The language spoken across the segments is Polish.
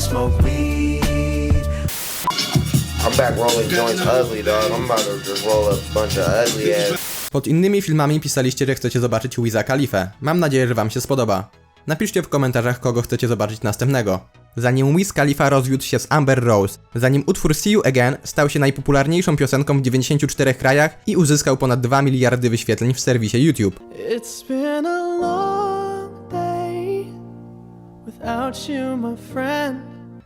we smoke weed. I'm back rolling joints ugly, dog. I'm about to just roll a bunch of ugly ass. Pod innymi filmami pisaliście, że chcecie zobaczyć Wiza Khalifę. Mam nadzieję, że wam się spodoba. Napiszcie w komentarzach, kogo chcecie zobaczyć następnego. Zanim Wiz Khalifa rozwiódł się z Amber Rose, zanim utwór See You Again stał się najpopularniejszą piosenką w 94 krajach i uzyskał ponad 2 miliardy wyświetleń w serwisie YouTube. It's been a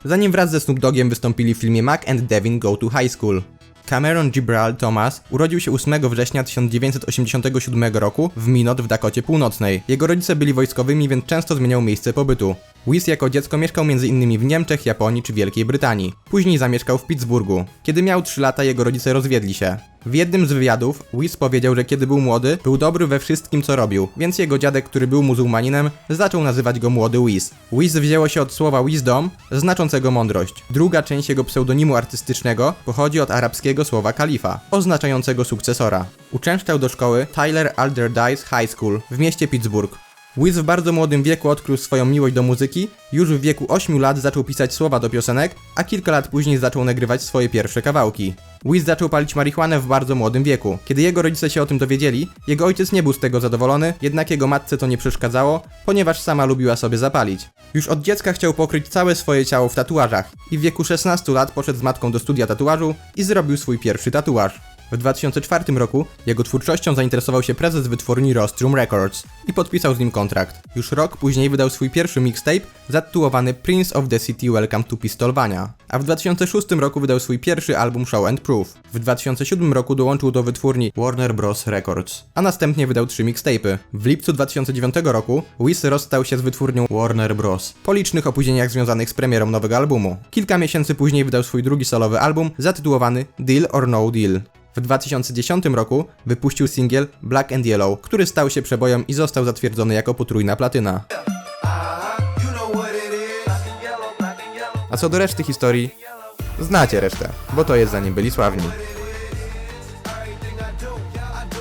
Zanim wraz ze Snoop Doggiem wystąpili w filmie Mac and Devin Go to High School. Cameron Gibral Thomas urodził się 8 września 1987 roku w Minot w Dakocie Północnej. Jego rodzice byli wojskowymi, więc często zmieniał miejsce pobytu. Wiz jako dziecko mieszkał m.in. w Niemczech, Japonii czy Wielkiej Brytanii. Później zamieszkał w Pittsburghu. Kiedy miał 3 lata, jego rodzice rozwiedli się. W jednym z wywiadów Wiz powiedział, że kiedy był młody, był dobry we wszystkim co robił, więc jego dziadek, który był muzułmaninem, zaczął nazywać go młody Wiz. Wiz wzięło się od słowa wisdom, znaczącego mądrość. Druga część jego pseudonimu artystycznego pochodzi od arabskiego słowa kalifa, oznaczającego sukcesora. Uczęszczał do szkoły Tyler Alderdice High School w mieście Pittsburgh. Wiz w bardzo młodym wieku odkrył swoją miłość do muzyki, już w wieku 8 lat zaczął pisać słowa do piosenek, a kilka lat później zaczął nagrywać swoje pierwsze kawałki. Wiz zaczął palić marihuanę w bardzo młodym wieku. Kiedy jego rodzice się o tym dowiedzieli, jego ojciec nie był z tego zadowolony, jednak jego matce to nie przeszkadzało, ponieważ sama lubiła sobie zapalić. Już od dziecka chciał pokryć całe swoje ciało w tatuażach i w wieku 16 lat poszedł z matką do studia tatuażu i zrobił swój pierwszy tatuaż. W 2004 roku jego twórczością zainteresował się prezes wytwórni Rostrum Records i podpisał z nim kontrakt. Już rok później wydał swój pierwszy mixtape zatytułowany Prince of the City Welcome to Pistolvania, a w 2006 roku wydał swój pierwszy album Show and Proof. W 2007 roku dołączył do wytwórni Warner Bros. Records, a następnie wydał trzy mixtape'y. W lipcu 2009 roku Wiz rozstał się z wytwórnią Warner Bros. po licznych opóźnieniach związanych z premierą nowego albumu. Kilka miesięcy później wydał swój drugi solowy album zatytułowany Deal or No Deal. W 2010 roku wypuścił singiel Black and Yellow, który stał się przebojem i został zatwierdzony jako potrójna platyna. A co do reszty historii, znacie resztę, bo to jest zanim byli sławni.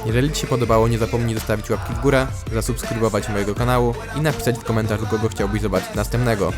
Jeżeli Ci się podobało, nie zapomnij zostawić łapki w górę, zasubskrybować mojego kanału i napisać w komentarzu, kogo chciałbyś zobaczyć następnego.